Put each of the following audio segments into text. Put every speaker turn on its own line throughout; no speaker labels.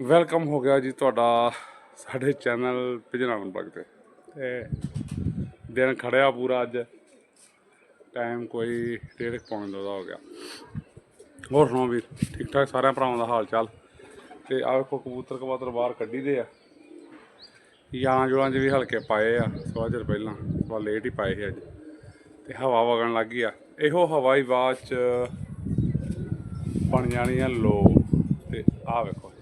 Welcome ਹੋ ਗਿਆ ਜੀ ਤੁਹਾਡਾ ਸਾਡੇ ਚੈਨਲ ਪਿਜਨਾਨ ਬਲਗ ਤੇ। ਤੇ ਦਿਨ ਖੜਿਆ ਪੂਰਾ ਅੱਜ। ਟਾਈਮ ਕੋਈ ਡੇਢ ਕੁ ਪੌਣੇ ਦਾ ਹੋ ਗਿਆ। ਹੋਰ ਸੁਣਾਓ ਵੀਰ ਠੀਕ ਠਾਕ ਸਾਰਿਆਂ ਭਰਾਵਾਂ ਦਾ ਹਾਲ ਚਾਲ ਤੇ ਆਹ ਵੇਖੋ ਕਬੂਤਰ ਕਬੂਤਰ ਬਾਹਰ ਕੱਢੀ ਦੇ ਆ। ਯਾਰਾਂ ਜੁਲਾਂ 'ਚ ਵੀ ਹਲਕੇ ਪਾਏ ਆ, ਸਵਾ ਚਿਰ ਪਹਿਲਾਂ, ਸਵਾ ਲੇਟ ਹੀ ਪਾਏ ਸੀ ਅੱਜ। ਤੇ ਹਵਾ ਵਗਣ ਲੱਗ ਗਈ ਆ। ਇਹੋ ਹਵਾ ਹੀ ਬਾਅਦ 'ਚ ਬਣ ਜਾਣੀ ਆ ਲੋ ਤੇ ਆਹ ਵੇਖੋ।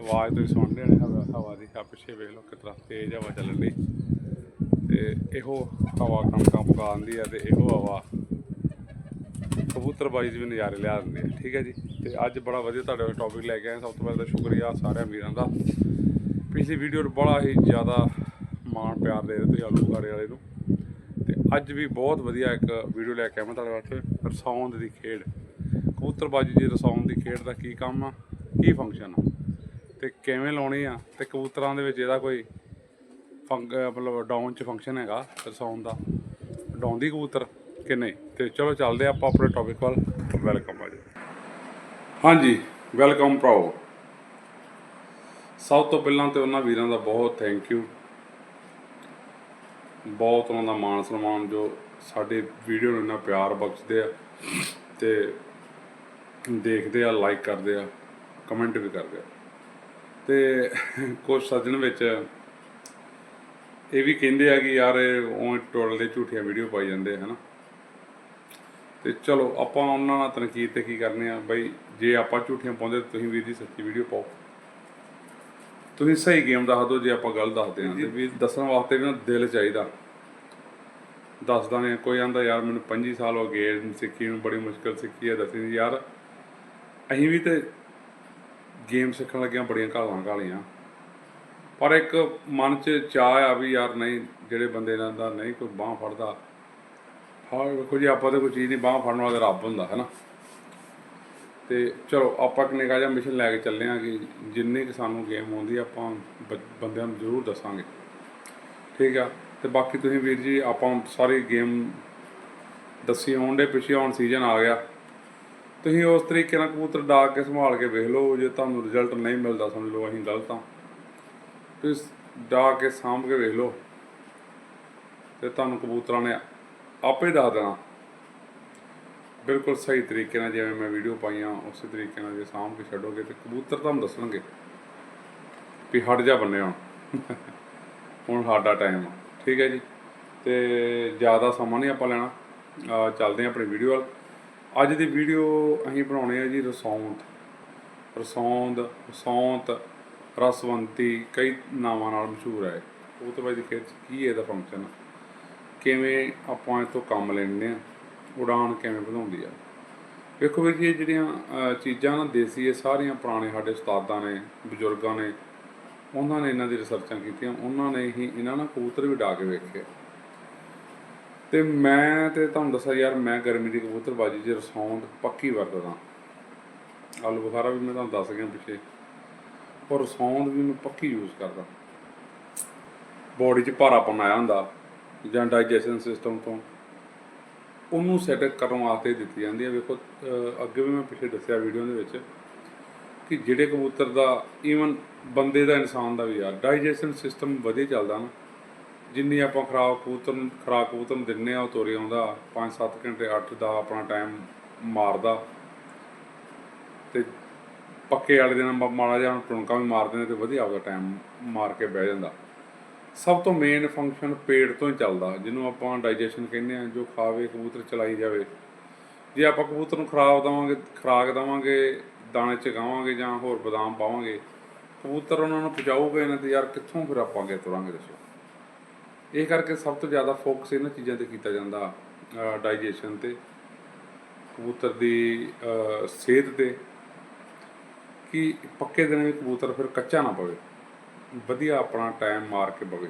ਆਵਾਜ਼ ਤੁਸੀਂ ਸੁਣਦੇ ਹੋਣੇ, ਹਵਾ ਦੀ ਆ ਪਿੱਛੇ ਵੇਖ ਲਓ ਕਿਤਨਾ ਤੇਜ਼ ਹਵਾ ਚੱਲਣ ਦੀ ਤੇ ਇਹੋ ਹਵਾ ਕਣਕਾਂ ਪਕਾਉਂਦੀ ਆ ਤੇ ਇਹੋ ਹਵਾ ਕਬੂਤਰਬਾਜੀ ਦੇ ਵੀ ਨਜ਼ਾਰੇ ਲਿਆ ਦਿੰਦੇ ਆ, ਠੀਕ ਹੈ ਜੀ? ਤੇ ਅੱਜ ਬੜਾ ਵਧੀਆ ਤੁਹਾਡੇ ਕੋਲ ਟੌਪਿਕ ਲੈ ਕੇ ਆਏ, ਸਭ ਤੋਂ ਪਹਿਲਾਂ ਤਾਂ ਸ਼ੁਕਰੀਆ ਸਾਰਿਆਂ ਵੀਰਾਂ ਦਾ। ਪਿਛਲੀ ਵੀਡੀਓ ਨੂੰ ਬੜਾ ਹੀ ਜ਼ਿਆਦਾ ਮਾਣ, ਪਿਆਰ ਦੇ ਰਹੇ ਤੁਸੀਂ ਆਲੂ ਬੁਖਾਰੇ ਵਾਲੇ ਨੂੰ। ਤੇ ਅੱਜ ਵੀ ਬਹੁਤ ਵਧੀਆ ਇੱਕ ਵੀਡੀਓ ਲੈ ਕੇ ਆਇਆ ਮੈਂ ਤੁਹਾਡੇ ਵਾਸਤੇ ਰਸੌਂਦ ਦੀ ਖੇਡ। ਕਬੂਤਰਬਾਜੀ ਦੀ ਰਸੌਂਦ ਦੀ ਖੇਡ ਦਾ ਕੀ ਕੰਮ ਆ? ਕੀ ਫੰਕਸ਼ਨ ਆ? ਤੇ ਕਿਵੇਂ ਲਾਉਣੀ ਆ? ਤੇ ਕਬੂਤਰਾਂ ਦੇ ਵਿੱਚ ਇਹਦਾ ਕੋਈ ਫੰਕ ਮਤਲਬ ਡਾਊਨ ਚ ਫੰਕਸ਼ਨ ਹੈਗਾ ਰਸਾਉਣ ਦਾ। ਡਾਉਂਦੀ ਕਬੂਤਰ ਕਿ ਨਹੀਂ? ਤੇ ਚਲੋ ਚੱਲਦੇ ਆਪਾਂ ਆਪਣੇ ਟੌਪਿਕ ਵੱਲ। ਵੈਲਕਮ ਆ ਜੀ। ਹਾਂਜੀ ਵੈਲਕਮ ਭਰਾਓ ਸਭ ਤੋਂ ਪਹਿਲਾਂ ਤੇ ਉਹਨਾਂ ਵੀਰਾਂ ਦਾ ਬਹੁਤ ਥੈਂਕ ਯੂ ਬਹੁਤ ਉਹਨਾਂ ਦਾ ਮਾਣ ਸਨਮਾਨ ਜੋ ਸਾਡੇ ਵੀਡੀਓ ਨੂੰ ਇੰਨਾ ਪਿਆਰ ਬਖਸ਼ਦੇ ਆ ਤੇ ਦੇਖਦੇ ਆ ਲਾਈਕ ਕਰਦੇ ਆ। ਕਮੈਂਟ ਵੀ ਕਰਦੇ ਆ। ਤੇ ਕੁਝ ਸੱਜਣ ਵਿੱਚ ਇਹ ਵੀ ਕਹਿੰਦੇ ਆ ਕਿ ਯਾਰ ਇਹ ਉਹ ਟੋਲ ਝੂਠੀਆਂ ਵੀਡੀਓ ਪਾਈ ਜਾਂਦੇ ਹਨਾ। ਤੇ ਚਲੋ, ਆਪਾਂ ਉਹਨਾਂ ਨਾਲ ਤਨਕੀਦ ਤੇ ਕੀ ਕਰਨੇ ਆ? ਬਈ, ਜੇ ਆਪਾਂ ਝੂਠੀਆਂ ਪਾਉਂਦੇ ਤਾਂ ਤੁਸੀਂ ਵੀਰ ਦੀ ਸੱਚੀ ਵੀਡੀਓ ਪਾਓ। ਤੁਸੀਂ ਸਹੀ ਗੇਮ ਦੱਸ ਦਿਓ, ਜੇ ਆਪਾਂ ਗੱਲ ਦੱਸਦੇ ਹਾਂ ਤੇ ਵੀ ਦੱਸਣ ਵਾਸਤੇ ਵੀ ਨਾ ਦਿਲ ਚਾਹੀਦਾ। ਦੱਸਦਾ ਨੇ ਕੋਈ ਆਂਦਾ, ਯਾਰ, ਮੈਨੂੰ 25 ਸਾਲ ਹੋ ਗਏ, ਸਿੱਖੀ ਨੂੰ ਬੜੀ ਮੁਸ਼ਕਲ ਸਿੱਖੀ ਹੈ, ਦੱਸੀ ਯਾਰ। ਅਸੀਂ ਵੀ ਤੇ ਗੇਮ ਸਿੱਖਣ ਲੱਗਿਆਂ, ਬੜੀਆਂ ਘਾਲਾਂ ਘਾਲੀਆਂ। ਪਰ ਇੱਕ ਮਨ 'ਚ ਚਾਹ ਆ ਵੀ ਯਾਰ ਨਹੀਂ, ਜਿਹੜੇ ਬੰਦੇ ਨਾਲ ਦਾ ਨਹੀਂ ਕੋਈ ਬਾਹ ਫੜਦਾ ਹਾਂ ਵੇਖੋ ਜੀ ਆਪਾਂ ਤਾਂ ਕੋਈ ਚੀਜ਼ ਨਹੀਂ, ਬਾਹ ਫੜਨ ਵਾਲਾ ਰੱਬ ਹੁੰਦਾ, ਹੈ ਨਾ? ਤੇ ਚਲੋ, ਆਪਾਂ ਇੱਕ ਨਿੱਕਾ ਜਿਹਾ ਮਿਸ਼ਨ ਲੈ ਕੇ ਚੱਲੇ ਆ ਕਿ ਜਿੰਨੀ ਕਿ ਸਾਨੂੰ ਗੇਮ ਆਉਂਦੀ ਆਪਾਂ ਬ- ਬੰਦਿਆਂ ਨੂੰ ਜ਼ਰੂਰ ਦੱਸਾਂਗੇ। ਠੀਕ ਆ? ਤੇ ਬਾਕੀ ਤੁਸੀਂ ਵੀਰ ਜੀ, ਆਪਾਂ ਸਾਰੀ ਗੇਮ ਦੱਸੀ, ਆਉਣ ਦੇ ਪਿੱਛੇ ਹੁਣ ਸੀਜ਼ਨ ਆ ਗਿਆ। ਤੁਸੀਂ ਉਸ ਤਰੀਕੇ ਨਾਲ ਕਬੂਤਰ ਡਾਕ ਕੇ ਸੰਭਾਲ ਕੇ ਵੇਖ ਲਓ, ਜੇ ਤੁਹਾਨੂੰ ਰਿਜ਼ਲਟ ਨਹੀਂ ਮਿਲਦਾ, ਸਮਝ ਲਓ ਅਸੀਂ ਗਲਤ ਹਾਂ। ਤੁਸੀਂ ਡਾਕ ਕੇ ਸਾਂਭ ਕੇ ਵੇਖ ਲਓ ਤੇ ਤੁਹਾਨੂੰ ਕਬੂਤਰਾਂ ਨੇ ਆਪੇ ਦੱਸ ਦੇਣਾ। ਬਿਲਕੁਲ ਸਹੀ ਤਰੀਕੇ ਨਾਲ ਜਿਵੇਂ ਮੈਂ ਵੀਡੀਓ ਪਾਈਆਂ, ਉਸੇ ਤਰੀਕੇ ਨਾਲ ਜੇ ਸਾਂਭ ਕੇ ਛੱਡੋਗੇ ਤੇ ਕਬੂਤਰ ਤੁਹਾਨੂੰ ਦੱਸਣਗੇ ਵੀ ਹਟ ਜਾ ਬੰਨੇ ਹੁਣ। ਹੁਣ ਸਾਡਾ ਟਾਈਮ ਆ। ਠੀਕ ਹੈ ਜੀ। ਤੇ ਜ਼ਿਆਦਾ ਸਮਾਂ ਨਹੀਂ ਆਪਾਂ ਲੈਣਾ। ਚੱਲਦੇ ਹਾਂ ਆਪਣੀ ਵੀਡੀਓ ਵੱਲ। ਅੱਜ ਦੀ ਵੀਡੀਓ ਅਸੀਂ ਬਣਾਉਣੇ ਆ ਜੀ ਰਸੌਂਦ ਰਸੌਂਦ ਸੌਂਤ ਰਸਵੰਤੀ, ਕਈ ਨਾਵਾਂ ਨਾਲ ਮਸ਼ਹੂਰ ਹੈ। ਉਹ ਤੋਂ ਬਾਅਦ ਦੇਖਿਆ ਕੀ ਹੈ ਇਹਦਾ ਫੰਕਸ਼ਨ ਕਿਵੇਂ ਆਪਾਂ ਇਹ ਤੋਂ ਕੰਮ ਲੈਂਦੇ ਆ, ਉਡਾਨ ਕਿਵੇਂ ਵਧਾਉਂਦੀ ਆ। ਵੇਖੋ ਵੀ ਜੀ, ਇਹ ਜਿਹੜੀਆਂ ਚੀਜ਼ਾਂ ਨਾ ਦੇਸੀ, ਇਹ ਸਾਰੀਆਂ ਪੁਰਾਣੇ ਸਾਡੇ ਉਸਤਾਦਾਂ ਨੇ, ਬਜ਼ੁਰਗਾਂ ਨੇ, ਉਹਨਾਂ ਨੇ ਇਹਨਾਂ ਦੀ ਰਿਸਰਚਾਂ ਕੀਤੀਆਂ, ਉਹਨਾਂ ਨੇ ਹੀ ਇਹਨਾਂ ਨਾਲ ਕਬੂਤਰ ਵੀ ਡਾ ਕੇ ਵੇਖੇ ਤੇ ਮੈਂ ਤੇ ਤੁਹਾਨੂੰ ਦੱਸਾਂ ਯਾਰ, ਮੈਂ ਗਰਮੀ ਦੀ ਕਬੂਤਰਬਾਜੀ 'ਚ ਰਸੌਂਦ ਪੱਕੀ ਵਰਤਦਾ ਆਲੂ ਬੁਖਾਰਾ ਵੀ ਮੈਂ ਤੁਹਾਨੂੰ ਦੱਸ ਗਿਆ ਪਿੱਛੇ। ਔਰ ਰਸੌਂਦ ਵੀ ਮੈਂ ਪੱਕੀ ਯੂਜ਼ ਕਰਦਾ। ਬੋਡੀ 'ਚ ਭਾਰਾਪਨ ਆਇਆ ਹੁੰਦਾ, ਜਾਂ ਡਾਈਜੈਸ਼ਨ ਸਿਸਟਮ ਤੋਂ। ਉਹਨੂੰ ਸੈਟ ਕਰਨ ਵਾਸਤੇ ਦਿੱਤੀ ਜਾਂਦੀ ਹੈ ਵੇਖੋ ਅੱਗੇ ਵੀ ਮੈਂ ਪਿੱਛੇ ਦੱਸਿਆ ਵੀਡੀਓ ਦੇ ਵਿੱਚ ਕਿ ਜਿਹੜੇ ਕਬੂਤਰ ਦਾ ਈਵਨ ਬੰਦੇ ਦਾ ਇਨਸਾਨ ਦਾ ਵੀ ਆ ਡਾਈਜੈਸ਼ਨ ਸਿਸਟਮ ਵਧੀਆ ਚੱਲਦਾ ਨਾ। ਜਿੰਨੀ ਆਪਾਂ ਖਰਾਬ ਕਬੂਤਰ ਨੂੰ ਖਰਾਬ ਕਬੂਤਰ ਨੂੰ ਦਿੰਨੇ ਆ, ਉਹ ਤੋਰੇ ਆਉਂਦਾ। 5-7 ਘੰਟੇ 8 ਦਾ ਆਪਣਾ ਟਾਈਮ ਮਾਰਦਾ। ਤੇ ਪੱਕੇ ਵਾਲੇ ਦਿਨ ਮਾੜਾ ਜਿਹਾ ਟੁਣਕਾ ਵੀ ਮਾਰਦੇ ਨੇ ਤੇ ਵਧੀਆ ਆਪਦਾ ਟਾਈਮ ਮਾਰ ਕੇ ਬਹਿ ਜਾਂਦਾ। ਸਭ ਤੋਂ ਮੇਨ ਫੰਕਸ਼ਨ ਪੇਟ ਤੋਂ ਹੀ ਚੱਲਦਾ, ਜਿਹਨੂੰ ਆਪਾਂ ਡਾਈਜੈਸ਼ਨ ਕਹਿੰਦੇ ਆ, ਜੋ ਖਾਵੇ, ਕਬੂਤਰ ਚਲਾਈ ਜਾਵੇ। ਜੇ ਆਪਾਂ ਕਬੂਤਰ ਨੂੰ ਖਰਾਬ ਦਵਾਂਗੇ, ਖਰਾਕ ਦਵਾਂਗੇ, ਦਾਣੇ ਚਗਾਵਾਂਗੇ ਜਾਂ ਹੋਰ ਬਦਾਮ ਪਾਵਾਂਗੇ, ਕਬੂਤਰ ਉਹਨਾਂ ਨੂੰ ਪਹੁੰਚਾਊਗਾ ਇਹਨਾਂ ਤੇ ਯਾਰ ਕਿੱਥੋਂ ਫਿਰ ਆਪਾਂ ਅੱਗੇ ਤੁਰਾਂਗੇ ਦੱਸੋ? ਇਹ ਕਰਕੇ ਸਭ ਤੋਂ ਜ਼ਿਆਦਾ ਫੋਕਸ ਇਹਨਾਂ ਚੀਜ਼ਾਂ ਤੇ ਕੀਤਾ ਜਾਂਦਾ ਡਾਈਜੈਸ਼ਨ ਤੇ, ਕਬੂਤਰ ਦੀ ਸਿਹਤ ਤੇ, ਕਿ ਪੱਕੇ ਦਿਨ ਵੀ ਕਬੂਤਰ ਫਿਰ ਕੱਚਾ ਨਾ ਪਵੇ, ਵਧੀਆ ਆਪਣਾ ਟਾਈਮ ਮਾਰ ਕੇ ਪਵੇ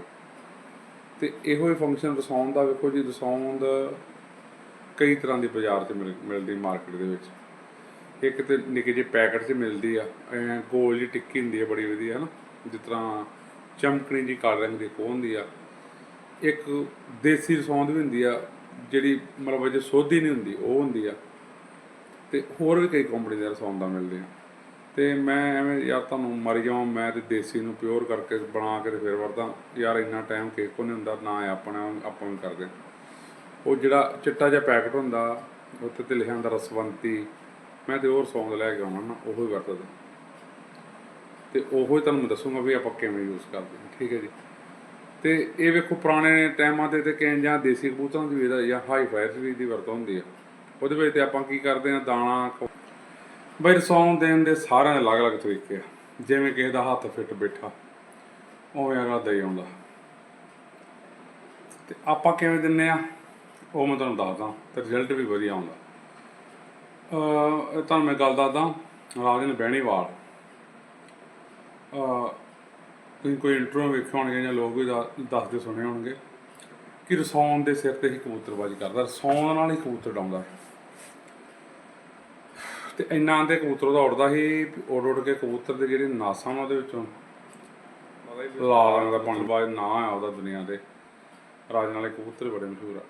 ਤੇ ਇਹੋ ਹੀ ਫੰਕਸ਼ਨ ਰਸੌਂਦ ਦਾ ਵੇਖੋ ਜੀ ਰਸੌਂਦ ਕਈ ਤਰ੍ਹਾਂ ਦੀ ਬਾਜ਼ਾਰ 'ਚ ਮਿਲ- ਮਿਲਦੀ ਮਾਰਕੀਟ ਦੇ ਵਿੱਚ। ਇੱਕ ਤੇ ਨਿੱਕੇ ਜਿਹੇ ਪੈਕਟ 'ਚ ਮਿਲਦੀ ਆ ਗੋਲ ਜਿਹੀ ਟਿੱਕੀ ਹੁੰਦੀ ਆ ਬੜੀ ਵਧੀਆ, ਹਨਾ? ਜਿਸ ਤਰ੍ਹਾਂ ਚਮਕਣੀ ਜੀ ਕਾਲੇ ਰੰਗ ਦੀ ਕੋਹ ਹੁੰਦੀ ਆ ਇੱਕ ਦੇਸੀ ਰਸੌਂਦ ਵੀ ਹੁੰਦੀ ਆ, ਜਿਹੜੀ ਮਤਲਬ ਜੇ ਸੋਧੀ ਨਹੀਂ ਹੁੰਦੀ, ਉਹ ਹੁੰਦੀ ਆ। ਤੇ ਹੋਰ ਵੀ ਕਈ ਕੰਪਨੀ ਦੇ ਰਸੌਂਦਾਂ ਮਿਲਦੇ ਆ। ਤੇ ਮੈਂ ਐਵੇਂ ਯਾਰ ਤੁਹਾਨੂੰ ਮਰ ਜਾਵਾਂ ਮੈਂ ਤੇ ਦੇਸੀ ਨੂੰ ਪਿਓਰ ਕਰਕੇ ਬਣਾ ਕੇ ਤੇ ਫਿਰ ਵਰਦਾ, ਯਾਰ ਇੰਨਾ ਟਾਈਮ ਕਿਸੇ ਕੋ ਨਹੀਂ ਹੁੰਦਾ, ਨਾ ਆਪਣਾ, ਆਪਾਂ ਵੀ ਕਰਦੇ। ਉਹ ਜਿਹੜਾ ਚਿੱਟਾ ਜਿਹਾ ਪੈਕਟ ਹੁੰਦਾ ਉੱਤੇ ਤੇ ਲਿਖਿਆ ਹੁੰਦਾ ਰਸਵੰਤੀ, ਮੈਂ ਤੇ ਹੋਰ ਸੌਂਗ ਲੈ ਕੇ ਆਉਣਾ ਨਾ, ਉਹੋ ਹੀ ਵਰਤਦਾ। ਤੇ ਉਹੋ ਹੀ ਤੁਹਾਨੂੰ ਮੈਂ ਦੱਸੂਗਾ ਵੀ ਆਪਾਂ ਕਿਵੇਂ ਯੂਜ਼ ਕਰਦੇ ਹਾਂ, ਠੀਕ ਹੈ ਜੀ? ਤੇ ਇਹ ਵੇਖੋ ਪੁਰਾਣੇ ਟਾਈਮਾਂ ਤੇ ਤੇ ਕਿ ਜਾਂ ਦੇਸੀ ਕਬੂਤਰਾਂ ਦੀ ਵੀ ਜਾਂ ਹਾਈ ਫਾਇਰ ਵੀ ਦੀ ਵਰਤੋਂ ਹੁੰਦੀ ਆ। ਉਹਦੇ ਵਿੱਚ ਤੇ ਆਪਾਂ ਕੀ ਕਰਦੇ ਆ, ਦਾਣਾ ਬਈ ਰਸੌਣ ਦੇਣ ਦੇ ਸਾਰਿਆਂ ਦੇ ਅਲੱਗ-ਅਲੱਗ ਤਰੀਕੇ ਆ। ਜਿਵੇਂ ਕਿਸੇ ਦਾ ਹੱਥ ਫਿੱਟ ਬੈਠਾ, ਉਵੇਂ ਅਗਲਾ ਦੇ ਆਉਂਦਾ। ਤੇ ਆਪਾਂ ਕਿਵੇਂ ਦਿੰਨੇ ਆ? ਉਹ ਮੈਂ ਤੁਹਾਨੂੰ ਦੱਸਦਾ, ਤੇ ਰਿਜ਼ਲਟ ਵੀ ਵਧੀਆ ਆਉਂਦਾ। ਅ ਤੁਹਾਨੂੰ ਮੈਂ ਗੱਲ ਦੱਸਦਾ ਰਾਜਨ ਬਹਿਣੀਵਾਲ ਅ ਤੁਸੀਂ ਕੋਈ ਇੰਟਰਵਿਊ ਵੇਖੇ ਹੋਣਗੇ ਜਾਂ ਲੋਕ ਵੀ ਦੱਸਦੇ ਸੁਣੇ ਹੋਣਗੇ ਕਿ ਰਸੌਣ ਦੇ ਸਿਰ ਤੇ ਹੀ ਕਬੂਤਰਬਾਜ਼ੀ ਕਰਦਾ ਰਸੌਣ ਨਾਲ ਹੀ ਕਬੂਤਰ ਡਾਉਂਦਾ। ਤੇ ਇੰਨਾ ਆਂਦੇ ਕਬੂਤਰ ਦਾ ਉੜਦਾ ਸੀ ਵੀ ਉੱਡ ਉੱਡ ਕੇ ਕਬੂਤਰ ਦੇ ਜਿਹੜੇ ਨਾਸਾਂ ਉਹਦੇ ਵਿੱਚੋਂ ਲਾਲ ਰੰਗ ਦਾ ਪੰਡਬਾਜ਼ ਨਾਂ ਆ ਉਹਦਾ ਦੁਨੀਆ ਦੇ। ਰਾਜਨ ਵਾਲੇ ਕਬੂਤਰ ਬੜੇ ਮਸ਼ਹੂਰ ਆ।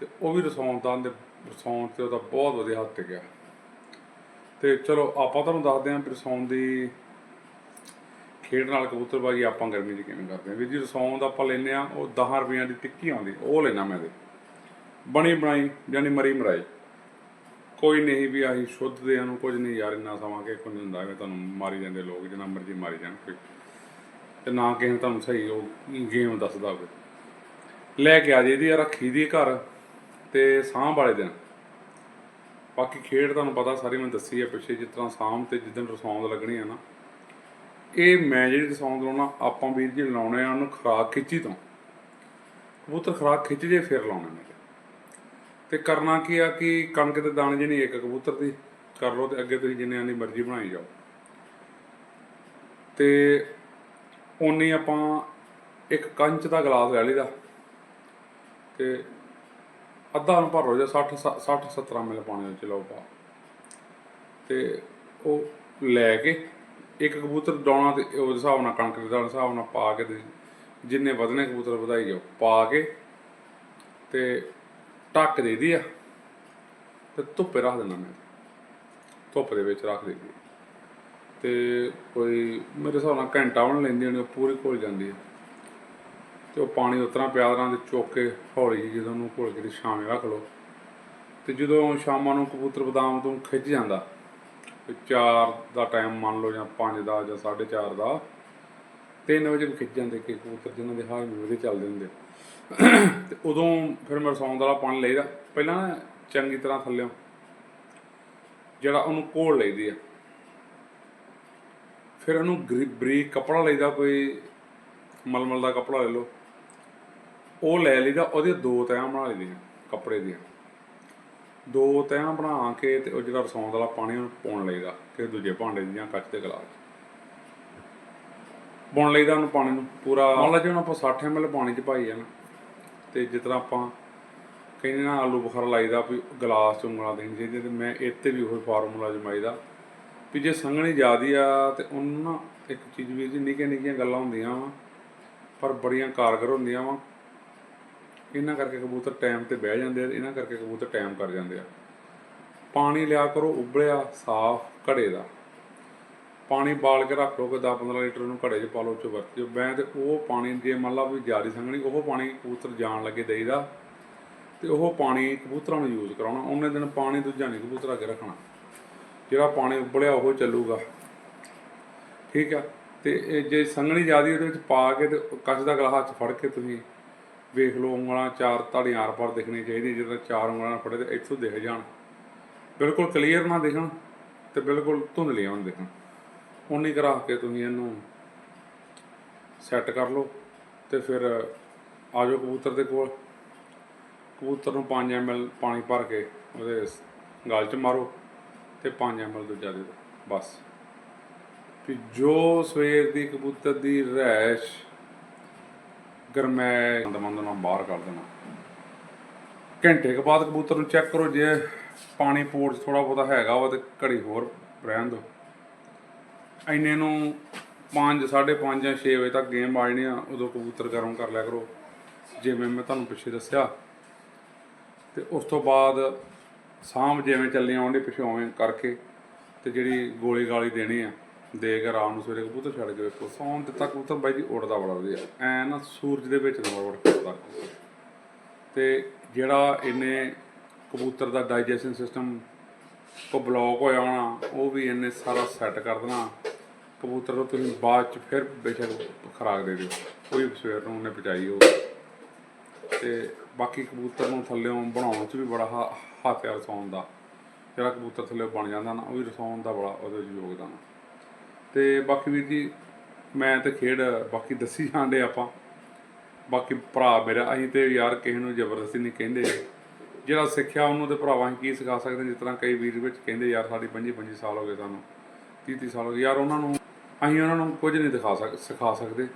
ਤੇ ਉਹ ਵੀ ਰਸੌਣ ਦਾ ਦੇ ਰਸੌਣ ਤੇ ਉਹਦਾ ਬਹੁਤ ਵਧੀਆ ਹੱਥ ਗਿਆ ਤੇ ਚਲੋ ਆਪਾਂ ਤੁਹਾਨੂੰ ਦੱਸਦੇ ਹਾਂ ਵੀ ਦੀ ਖੇਡ ਨਾਲ ਕਬੂਤਰਬਾਜ਼ੀ ਆਪਾਂ ਗਰਮੀ 'ਚ ਕਿਵੇਂ ਕਰਦੇ ਹਾਂ? ਵੀ ਜੀ ਰਸੌਂ ਦਾ ਆਪਾਂ ਲੈਨੇ ਆ ਉਹ 10 ਰੁਪਈਆਂ ਦੀ ਟਿੱਕੀ ਆਉਂਦੀ, ਉਹ ਲੈਣਾ ਮੈਂ ਦੇ ਬਣੀ ਬਣਾਈ, ਯਾਨੀ ਮਰੀ ਮਰਾਈ। ਕੋਈ ਨਹੀਂ ਵੀ ਆਹੀ ਸ਼ੁੱਧ ਦੇ ਨੂੰ ਕੁਝ ਨਹੀਂ ਯਾਰ ਇੰਨਾ ਸਮਾਂ ਕਿ ਕੋਈ ਹੁੰਦਾ ਐਵੇਂ ਤੁਹਾਨੂੰ ਮਾਰੀ ਜਾਂਦੇ ਲੋਕ, ਜਿੰਨਾ ਮਰਜ਼ੀ ਮਾਰੀ ਜਾਣ ਕੋਈ। ਤੇ ਨਾ ਕਿਸੇ ਤੁਹਾਨੂੰ ਸਹੀ ਉਹ ਗੇਮ ਦੱਸਦਾ ਹੋਵੇ। ਲੈ ਕੇ ਆ ਜੇ ਦੀ ਰੱਖੀ ਦੀ ਘਰ, ਤੇ ਸਾਂਭ ਵਾਲੇ ਦਿਨ। ਬਾਕੀ ਖੇਡ ਤੁਹਾਨੂੰ ਪਤਾ, ਸਾਰੀ ਮੈਂ ਦੱਸੀ ਹੈ ਪਿੱਛੇ, ਜਿਸ ਤਰ੍ਹਾਂ ਸਾਂਭ ਤੇ ਜਿੱਦਣ ਰਸੌਂਦ ਲੱਗਣੀ ਆ ਨਾ ਇਹ ਮੈਂ ਜਿਹੜੀ ਰਸੌਂਦ ਲਾਉਣਾ ਆਪਾਂ ਵੀਰ ਜੀ ਲਾਉਣੇ ਆ ਉਹਨੂੰ ਖਰਾਕ ਖਿੱਚੀ ਤੋਂ। ਕਬੂਤਰ ਖਰਾਕ ਖਿੱਚ ਜੇ, ਫਿਰ ਲਾਉਣੇ ਨੇ। ਤੇ ਕਰਨਾ ਕੀ ਆ ਕਿ ਕਣਕ ਦੇ ਦਾਣੇ ਜਿਹਨੇ ਇੱਕ ਕਬੂਤਰ ਦੀ, ਕਰ ਲਓ ਤੇ ਅੱਗੇ ਤੁਸੀਂ ਜਿੰਨਿਆਂ ਦੀ ਮਰਜ਼ੀ ਬਣਾਈ ਜਾਓ। ਤੇ ਉਨੀ ਆਪਾਂ ਇੱਕ ਕੰਚ ਦਾ ਗਲਾਸ ਲੈ ਲਈਦਾ। ਤੇ ਅੱਧਾ ਨੂੰ ਭਰ ਲਓ ਜਾਂ 60 60 70 ਮਿਲ ਪਾਣੀ ਵਿੱਚ ਲਓ ਪਾ ਤੇ ਉਹ ਲੈ ਕੇ ਇੱਕ ਕਬੂਤਰ ਡਾਉਣਾ ਤੇ ਉਹਦੇ ਹਿਸਾਬ ਨਾਲ ਕਣਕ ਦੇ ਹਿਸਾਬ ਨਾਲ ਪਾ ਕੇ ਤੇ ਜਿੰਨੇ ਵਧਣੇ ਕਬੂਤਰ ਵਧਾਈ ਜਾਓ, ਪਾ ਕੇ ਤੇ ਢੱਕ ਦੇਦੀ ਆ ਤੇ ਧੁੱਪੇ ਰੱਖ ਦੇਣਾ ਮੈਂ। ਧੁੱਪ ਦੇ ਵਿੱਚ ਰੱਖ ਦੇਦੀ ਤੇ ਕੋਈ ਮੇਰੇ ਹਿਸਾਬ ਨਾਲ ਘੰਟਾ ਬਣ ਲੈਂਦੀ ਹੋਣੀ, ਉਹ ਪੂਰੀ ਘੁਲ ਜਾਂਦੀ ਹੈ ਤੇ ਉਹ ਪਾਣੀ ਉਤਰਾ ਪਿਆ ਰਾਂ ਦੇ ਚੁੱਕ ਕੇ ਹੌਲੀ ਜਦੋਂ ਉਹਨੂੰ ਘੁਲ ਕੇ ਤੇ ਛਾਵੇਂ ਰੱਖ ਲਓ। ਤੇ ਜਦੋਂ ਸ਼ਾਮਾਂ ਨੂੰ ਕਬੂਤਰ ਬਦਾਮ ਤੋਂ ਖਿੱਚ ਜਾਂਦਾ 4 ਦਾ ਟਾਈਮ ਮੰਨ ਲਓ ਜਾਂ 5 ਦਾ ਜਾਂ 4:30 ਦਾ 3 ਵਜੇ ਵੀ ਖਿੱਚ ਜਾਂਦੇ ਕਿ ਕਬੂਤਰ ਜਿਹਨਾਂ ਦੇ ਹਾਜ਼ਮੇ ਵਧੀਆ ਚੱਲਦੇ ਹੁੰਦੇ। ਤੇ ਉਦੋਂ ਫਿਰ ਮੈਂ ਰਸੌਂਦ ਵਾਲਾ ਪਾਣੀ ਲਈਦਾ। ਪਹਿਲਾਂ ਨਾ ਚੰਗੀ ਤਰ੍ਹਾਂ ਥੱਲਿਓ, ਜਿਹੜਾ ਉਹਨੂੰ ਕੋਲ ਲਈਦੀ ਆ। ਫਿਰ ਉਹਨੂੰ ਗਰੀ- ਬਰੀਕ ਕਪੜਾ ਲਈਦਾ, ਕੋਈ ਮਲਮਲ ਦਾ ਕਪੜਾ ਲੈ ਲਓ। ਉਹ ਲੈ ਲਈਦਾ, ਉਹਦੇ ਦੋ ਤਹਿਾਂ ਬਣਾ ਲਈਦੀਆਂ ਕੱਪੜੇ ਦੀਆਂ। ਦੋ ਤਹਿਾਂ ਬਣਾ ਕੇ ਤੇ ਉਹ ਜਿਹੜਾ ਰਸੌਂਦ ਵਾਲਾ ਪਾਣੀ ਉਹਨੂੰ ਪਾਉਣ ਲਈਦਾ ਕਿਸੇ ਦੂਜੇ ਭਾਂਡੇ 'ਚ ਜਾਂ ਕੱਚ ਦੇ ਗਲਾਸ। 'ਚ ਬੁਣ ਲਈਦਾ ਉਹਨੂੰ ਪਾਣੀ ਨੂੰ ਪੂਰਾ। ਮੰਨ ਲਾ ਜੇ ਹੁਣ ਆਪਾਂ 60 ml ਪਾਣੀ 'ਚ ਪਾਈ ਜਾਣਾ ਤੇ ਜਿਸ ਤਰ੍ਹਾਂ ਆਪਾਂ ਕਹਿੰਦੇ ਨਾ ਆਲੂ ਬੁਖਾਰਾ ਲਾਈਦਾ ਵੀ ਗਲਾਸ 'ਚ ਉਂਗਲਾਂ ਦੇਣੀ ਚਾਹੀਦੀ ਤੇ ਮੈਂ ਇੱਥੇ ਵੀ ਉਹ ਫਾਰਮੂਲਾ ਜਮਾਈਦਾ। ਵੀ ਜੇ ਸੰਘਣੀ ਜ਼ਿਆਦੀ ਆ, ਤੇ ਉਹਨੂੰ ਨਾ ਇੱਕ ਚੀਜ਼ ਵੀ ਜੀ ਨਿੱਕੀਆਂ ਨਿੱਕੀਆਂ ਗੱਲਾਂ ਹੁੰਦੀਆਂ ਵਾ, ਪਰ ਬੜੀਆਂ ਕਾਰਗਰ ਹੁੰਦੀਆਂ ਵਾ। ਇਹਨਾਂ ਕਰਕੇ ਕਬੂਤਰ ਟਾਈਮ ਤੇ ਬਹਿ ਜਾਂਦੇ ਆ ਇਹਨਾਂ ਕਰਕੇ ਕਬੂਤਰ ਟਾਈਮ ਕਰ ਜਾਂਦੇ ਆ। ਪਾਣੀ ਲਿਆ ਕਰੋ ਉਬਲਿਆ, ਸਾਫ਼, ਘੜੇ ਦਾ। ਪਾਣੀ ਬਾਲ ਕੇ ਰੱਖ ਲਓ ਕਿ 10-15 ਲੀਟਰ ਨੂੰ ਘੜੇ 'ਚ ਪਾ ਲਓ ਚ ਵਰਤਿਓ ਮੈਂ ਤੇ ਉਹ ਪਾਣੀ ਜੇ ਮੰਨ ਲਾ ਵੀ ਜ਼ਿਆਦਾ ਸੰਘਣੀ, ਉਹ ਪਾਣੀ ਕਬੂਤਰ ਜਾਣ ਲੱਗੇ ਦੇਈਦਾ ਤੇ ਉਹ ਪਾਣੀ ਕਬੂਤਰਾਂ ਨੂੰ ਯੂਜ਼ ਕਰਾਉਣਾ। ਉਹਨੇ ਦਿਨ ਪਾਣੀ ਦੂਜਾ ਨਹੀਂ ਕਬੂਤਰ ਅੱਗੇ ਰੱਖਣਾ। ਜਿਹੜਾ ਪਾਣੀ ਉਬਲਿਆ ਉਹ ਚੱਲੂਗਾ। ਠੀਕ ਆ? ਤੇ ਜੇ ਸੰਘਣੀ ਜ਼ਿਆਦੀ ਉਹਦੇ ਵਿੱਚ ਪਾ ਕੇ ਤੇ ਕੱਚ ਦਾ ਗਲਾ ਹੱਥ 'ਚ ਫੜ ਕੇ ਤੁਸੀਂ ਵੇਖ ਲਓ ਉਂਗਲਾਂ ਚਾਰ ਧੜੀਆਂ ਆਰ ਪਾਰ ਦਿਖਣੀ ਚਾਹੀਦੀ ਜਦੋਂ ਚਾਰ ਉਂਗਲਾਂ ਨਾਲ ਫੜੇ ਤੇ ਇੱਥੋਂ ਦਿਖ ਜਾਣ। ਬਿਲਕੁਲ ਕਲੀਅਰ ਨਾ ਦਿਖਣ ਤੇ ਬਿਲਕੁਲ ਧੁੰਦਲੀਆਂ ਨਾ ਦਿਖਣ। ਉਨੀ ਕੁ ਕੇ ਤੁਸੀਂ ਇਹਨੂੰ ਸੈੱਟ ਕਰ ਲਓ ਤੇ ਫਿਰ ਆ ਜਾਓ ਕਬੂਤਰ ਦੇ ਕੋਲ। ਕਬੂਤਰ ਨੂੰ 5 ml ਪਾਣੀ ਭਰ ਕੇ ਉਹਦੇ ਗਾਲ 'ਚ ਮਾਰੋ ਤੇ 5 ml ਦੂਜਾ ਦੇ ਦਿਓ, ਬਸ। ਵੀ ਜੋ ਸਵੇਰ ਦੀ ਕਬੂਤਰ ਦੀ ਰਹਿਸ਼ ਗਰਮੈ ਮੰਦ ਨਾਲ ਬਾਹਰ ਕਰ ਦੇਣਾ ਘੰਟੇ ਕੁ ਬਾਅਦ ਕਬੂਤਰ ਨੂੰ ਚੈੱਕ ਕਰੋ, ਜੇ ਪਾਣੀ ਪੋੜ ਥੋੜਾ ਬਹੁਤਾ ਹੈਗਾ ਵਾ ਤੇ ਘੜੀ ਹੋਰ ਰਹਿਣ ਦਿਓ। ਇੰਨੇ ਨੂੰ 5 5:30 ਜਾਂ 6 ਵਜੇ ਤੱਕ ਗੇਮ ਆ ਜਾਣੀ ਆ, ਉਦੋਂ ਕਬੂਤਰ ਗਰਮ ਕਰ ਲਿਆ ਕਰੋ। ਜਿਵੇਂ ਮੈਂ ਤੁਹਾਨੂੰ ਪਿੱਛੇ ਦੱਸਿਆ। ਤੇ ਉਸ ਤੋਂ ਬਾਅਦ ਸਾਂਭ ਜਿਵੇਂ ਚੱਲੀਆਂ ਆਉਂਦੇ ਪਿੱਛੋਂ ਕਰਕੇ ਤੇ ਜਿਹੜੀ ਗੋਲੀ ਗਾਲੀ ਦੇਣੀ ਆ ਦੇ ਕੇ ਆਰਾਮ ਨੂੰ ਸਵੇਰੇ ਕਬੂਤਰ ਛੱਡ ਕੇ ਵੇਖੋ, ਸੌਣ ਦਿੱਤਾ ਕਬੂਤਰ ਬਾਈ ਜੀ ਉੱਡਦਾ ਬੜਾ ਵਧੀਆ। ਐ ਨਾ ਸੂਰਜ ਦੇ ਵਿੱਚ ਨਾ ਵੜ ਫਿਰਦਾ ਤੇ ਜਿਹੜਾ ਇਹਨੇ ਕਬੂਤਰ ਦਾ ਡਾਈਜੈਸ਼ਨ ਸਿਸਟਮ ਕੋ ਬਲੌਕ ਹੋਇਆ ਹੋਣਾ, ਉਹ ਵੀ ਇਹਨੇ ਸਾਰਾ ਸੈੱਟ ਕਰ ਦੇਣਾ। ਕਬੂਤਰ ਨੂੰ ਤੁਸੀਂ ਬਾਅਦ ਚ ਫਿਰ ਬੇਸ਼ੱਕ ਖਰਾਕ ਦੇ ਦਿਓ। ਕੋਈ ਸਵੇਰ ਨੂੰ ਉਹਨੇ ਪਚਾਈ ਹੋ ਤੇ ਬਾਕੀ ਕਬੂਤਰ ਨੂੰ ਥੱਲੇੋਂ ਬਣਾਉਣ ਚ ਵੀ ਬੜਾ ਹਾ- ਹੱਥ ਆ ਰਸਾਉਣ ਦਾ। ਜਿਹੜਾ ਕਬੂਤਰ ਥੱਲੇ ਬਣ ਜਾਂਦਾ ਨਾ, ਉਹ ਵੀ ਰਸਾਉਣ ਦਾ ਬੜਾ ਉਹਦੇ ਵਿੱਚ ਯੋਗਦਾਨ ਆ। ਤੇ ਬਾਕੀ ਵੀਰ ਜੀ, ਮੈਂ ਤੇ ਖੇਡ ਬਾਕੀ ਦੱਸੀ ਜਾਂਦੇ ਆਪਾਂ। ਬਾਕੀ ਭਰਾ ਮੇਰਾ, ਅਸੀਂ ਤੇ ਯਾਰ ਕਿਸੇ ਨੂੰ ਜ਼ਬਰਦਸਤੀ ਨਹੀਂ ਕਹਿੰਦੇ। ਜਿਹੜਾ ਸਿੱਖਿਆ ਉਹਨੂੰ ਤੇ ਭਰਾਵਾਂ ਅਸੀਂ ਕੀ ਸਿਖਾ ਸਕਦੇ ਜਿਸ ਤਰ੍ਹਾਂ ਕਈ ਵੀਰ ਵਿੱਚ ਕਹਿੰਦੇ, ਯਾਰ ਸਾਡੀ 25 25 ਸਾਲ ਹੋ ਗਏ ਸਾਨੂੰ 30 30 ਸਾਲ ਹੋ ਗਏ। ਯਾਰ ਉਹਨਾਂ ਨੂੰ, ਅਸੀਂ ਉਹਨਾਂ ਨੂੰ ਕੁਝ ਨਹੀਂ ਦਿਖਾ ਸਕ, ਸਿਖਾ ਸਕਦੇ।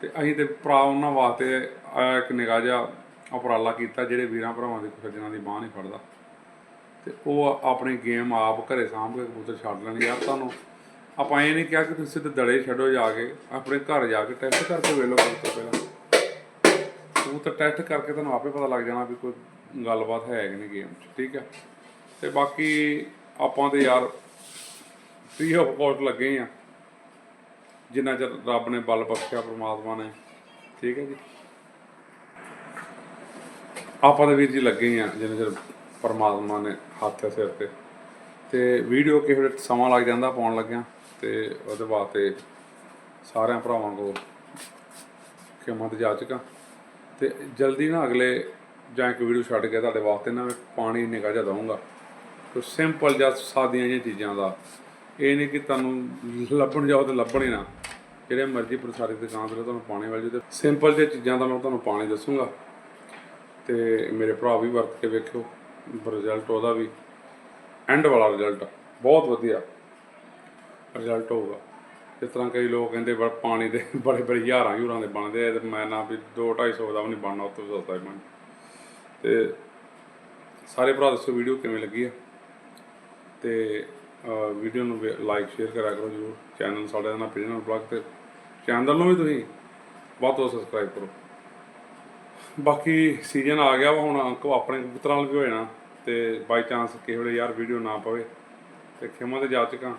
ਤੇ ਅਸੀਂ ਤੇ ਭਰਾ ਉਹਨਾਂ ਵਾਸਤੇ ਇੱਕ ਨਿਗਾਹ ਜਿਹਾ ਉਪਰਾਲਾ ਕੀਤਾ, ਜਿਹੜੇ ਵੀਰਾਂ ਭਰਾਵਾਂ ਦੇ ਸੱਜਣਾ ਦੀ ਬਾਹ ਨਹੀਂ ਫੜਦਾ। ਤੇ ਉਹ ਆਪਣੀ ਗੇਮ ਆਪ ਘਰੇ ਸਾਂਭ ਕੇ ਕਬੂਤਰ ਛੱਡ ਲੈਣ। ਯਾਰ ਤੁਹਾਨੂੰ ਆਪਾਂ ਇਹ ਨਹੀਂ ਕਿਹਾ ਕਿ ਤੁਸੀਂ ਸਿੱਧੇ ਦੜੇ ਛੱਡੋ ਜਾ ਕੇ, ਆਪਣੇ ਘਰ ਜਾ ਕੇ ਟੈਸਟ ਕਰਕੇ ਵੇਖ ਲਓ ਕਬੂਤਰ ਪਹਿਲਾਂ। ਕਬੂਤਰ ਟੈਸਟ ਕਰਕੇ ਤੁਹਾਨੂੰ ਆਪੇ ਪਤਾ ਲੱਗ ਜਾਣਾ ਵੀ ਕੋਈ ਗੱਲਬਾਤ ਹੈ ਕਿ ਨਹੀਂ ਗੇਮ 'ਚ, ਠੀਕ ਹੈ? ਤੇ ਬਾਕੀ ਆਪਾਂ ਤੇ ਯਾਰ ਫ੍ਰੀ ਆਫ ਕੋਸਟ ਲੱਗੇ ਆ। ਜਿੰਨਾ ਚਿਰ ਰੱਬ ਨੇ ਬਲ ਬਖਸ਼ਿਆ ਪ੍ਰਮਾਤਮਾ ਨੇ, ਠੀਕ ਹੈ ਜੀ? ਆਪਾਂ ਦੇ ਵੀਰ ਜੀ ਲੱਗੇ ਹੀ ਆ ਜਿੰਨਾ ਚਿਰ ਪਰਮਾਤਮਾ ਨੇ ਹੱਥ ਹੈ ਸਿਰ ਤੇ। ਤੇ ਵੀਡੀਓ ਕਿਸੇ ਵੇਲੇ ਸਮਾਂ ਲੱਗ ਜਾਂਦਾ, ਪਾਉਣ ਲੱਗਿਆ। ਤੇ ਉਹਦੇ ਵਾਸਤੇ ਸਾਰਿਆਂ ਭਰਾਵਾਂ ਕੋ ਜਾ ਚੁੱਕਾ ਤੇ ਜਲਦੀ ਨਾ ਅਗਲੇ ਜਾਂ ਇੱਕ ਵੀਡੀਓ ਛੱਡ ਕੇ ਤੁਹਾਡੇ ਵਾਸਤੇ ਨਾ ਮੈਂ ਪਾਣੀ ਨਿਕਾ ਜਾ ਦਊਂਗਾ। ਕੋਈ ਸਿੰਪਲ ਜਾਂ ਸਾਦੀਆਂ ਜਿਹੀਆਂ ਚੀਜ਼ਾਂ ਦਾ। ਇਹ ਨਹੀਂ ਕਿ ਤੁਹਾਨੂੰ ਲੱਭਣ ਜਾਓ ਤੇ ਲੱਭਣ ਹੀ ਨਾ। ਜਿਹੜੇ ਮਰਜ਼ੀ ਪ੍ਰਸਾਰਿਤ ਦੁਕਾਨ ਤੇ ਤੁਹਾਨੂੰ ਪਾਣੀ ਮਿਲ ਤੇ ਸਿੰਪਲ ਜਿਹੀ ਚੀਜ਼ਾਂ ਦਾ ਮੈਂ ਤੁਹਾਨੂੰ ਪਾਣੀ ਦੱਸੂਗਾ। ਤੇ ਮੇਰੇ ਭਰਾ ਵੀ ਵਰਤ ਕੇ ਵੇਖਿਓ। ਰਿਜ਼ਲਟ ਉਹਦਾ ਵੀ। ਐਂਡ ਵਾਲਾ ਰਿਜ਼ਲਟ ਬਹੁਤ ਵਧੀਆ। ਰਿਜ਼ਲਟ ਹੋਊਗਾ। ਜਿਸ ਤਰ੍ਹਾਂ ਕਈ ਲੋਕ ਕਹਿੰਦੇ ਬੜ ਪਾਣੀ ਦੇ ਬੜੇ ਬੜੇ ਹਜ਼ਾਰਾਂ ਹਜ਼ਾਰਾਂ ਦੇ ਬਣਦੇ ਆ, ਤੇ ਮੈਂ ਨਾ ਵੀ 2 250 ਦਾ ਵੀ ਨਹੀਂ ਬਣਨਾ ਉਸ ਤੋਂ ਵੀ ਸਸਤਾ ਹੀ ਬਣ ਤੇ ਸਾਰੇ ਭਰਾ ਦੱਸੋ ਵੀਡੀਓ ਕਿਵੇਂ ਲੱਗੀ ਆ? ਤੇ ਵੀਡੀਓ ਨੂੰ ਲਾਈਕ ਸ਼ੇਅਰ ਕਰਿਆ ਕਰੋ ਜਰੂਰ। ਚੈਨਲ ਸਾਡੇ ਨਾਲ ਨਾਮ ਪਿਜਨ ਬਲੌਗ ਤੇ ਚੈਨਲ ਨੂੰ ਵੀ ਤੁਸੀਂ ਬਹੁਤ ਬਹੁਤ ਸਬਸਕ੍ਰਾਈਬ ਕਰੋ। ਬਾਕੀ ਸੀਜ਼ਨ ਆ ਗਿਆ ਵਾ, ਹੁਣ ਕੋ ਆਪਣੇ ਕਬੂਤਰਾਂ ਨਾਲ ਵੀ ਹੋ ਜਾਣਾ, ਤੇ ਬਾਈ ਚਾਂਸ ਕਿਸੇ ਵੇਲੇ ਯਾਰ ਵੀਡੀਓ ਨਾ ਪਵੇ, ਤੇ ਖਿਮਾ ਤੇ ਜਾ ਚੁੱਕਾ।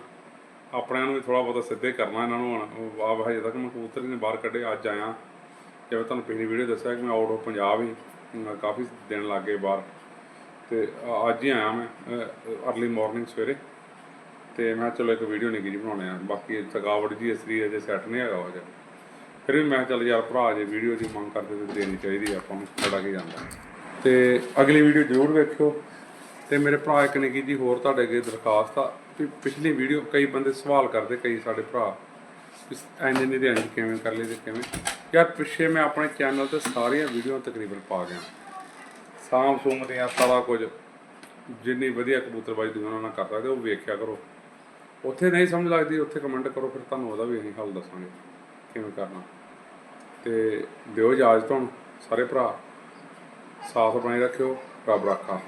ਆਪਣਿਆਂ ਨੂੰ ਵੀ ਥੋੜਾ ਬਹੁਤਾ ਸਿੱਧੇ ਕਰਨਾ, ਇਹਨਾਂ ਨੂੰ ਹੁਣ ਆ ਹਜੇ ਤੱਕ ਮੈਂ ਕਬੂਤਰ ਨੇ ਬਾਹਰ ਕੱਢੇ, ਅੱਜ ਆਇਆ। ਜਿਵੇਂ ਤੁਹਾਨੂੰ ਪਿਛਲੀ ਵੀਡੀਓ ਦੱਸਿਆ ਕਿ ਮੈਂ ਆਊਟ ਆਫ ਪੰਜਾਬ ਹੀ ਕਾਫੀ ਦਿਨ ਲੱਗ ਗਏ ਬਾਹਰ। ਤੇ ਅ- ਅੱਜ ਹੀ ਆਇਆ ਮੈਂ ਅਰਲੀ ਮਾਰਨਿੰਗ ਸਵੇਰੇ। ਤੇ ਮੈਂ ਕਿਹਾ ਚਲੋ ਇੱਕ ਵੀਡੀਓ ਨਿੱਕੀ ਜੀ ਬਣਾਉਣੇ ਆ ਬਾਕੀ ਥਕਾਵਟ ਜੀ ਅਸਲੀ ਅਜੇ ਸੈੱਟ ਨਹੀਂ ਹੈਗਾ ਅਜੇ ਫਿਰ ਵੀ ਮੈਂ ਕਿਹਾ ਚੱਲ ਯਾਰ ਭਰਾ, ਜੇ ਵੀਡੀਓ ਦੀ ਮੰਗ ਕਰਦੇ ਤੇ ਦੇਣੀ ਚਾਹੀਦੀ ਆਪਾਂ ਨੂੰ ਥੋੜਾ ਕੀ ਜਾਂਦਾ। ਤੇ ਅਗਲੀ ਵੀਡੀਓ ਜ਼ਰੂਰ ਵੇਖਿਓ। ਤੇ ਮੇਰੇ ਭਰਾ ਇੱਕ ਨੇ ਕੀ ਜੀ ਹੋਰ ਤੁਹਾਡੇ ਅੱਗੇ ਦਰਖਾਸਤ ਆ। ਵੀ ਪਿਛਲੀ ਵੀਡੀਓ ਕਈ ਬੰਦੇ ਸਵਾਲ ਕਰਦੇ, ਕਈ ਸਾਡੇ ਭਰਾ ਐਨੇ ਨਹੀਂ ਦੇ ਇੰਜ ਕਿਵੇਂ ਕਰ ਲਈ ਤੇ ਕਿਵੇਂ? ਯਾਰ ਪਿੱਛੇ ਮੈਂ ਆਪਣੇ ਚੈਨਲ ਤੇ ਸਾਰੀਆਂ ਵੀਡੀਓ ਤਕਰੀਬਨ ਪਾ ਗਿਆ। ਸਾਮ ਸੂਮ ਦੀਆਂ ਸਾਰਾ ਕੁਝ। ਜਿੰਨੀ ਵਧੀਆ ਕਬੂਤਰਬਾਜੀ ਤੁਸੀਂ ਉਹਨਾਂ ਨਾਲ ਕਰ ਸਕਦੇ ਉਹ ਵੇਖਿਆ ਕਰੋ। ਉੱਥੇ ਨਹੀਂ ਸਮਝ ਲੱਗਦੀ, ਉੱਥੇ ਕਮੈਂਟ ਕਰੋ, ਫਿਰ ਤੁਹਾਨੂੰ ਉਹਦਾ ਵੀ ਅਸੀਂ ਹੱਲ ਦੱਸਾਂਗੇ ਕਿਵੇਂ ਕਰਨਾ। ਤੇ ਦਿਓ ਇਜਾਜ਼ਤ ਹੁਣ, ਸਾਰੇ ਭਰਾ। ਸਾਫ਼ ਬਣਾਈ ਰੱਖਿਓ, ਰੱਬ ਰਾਖਾ।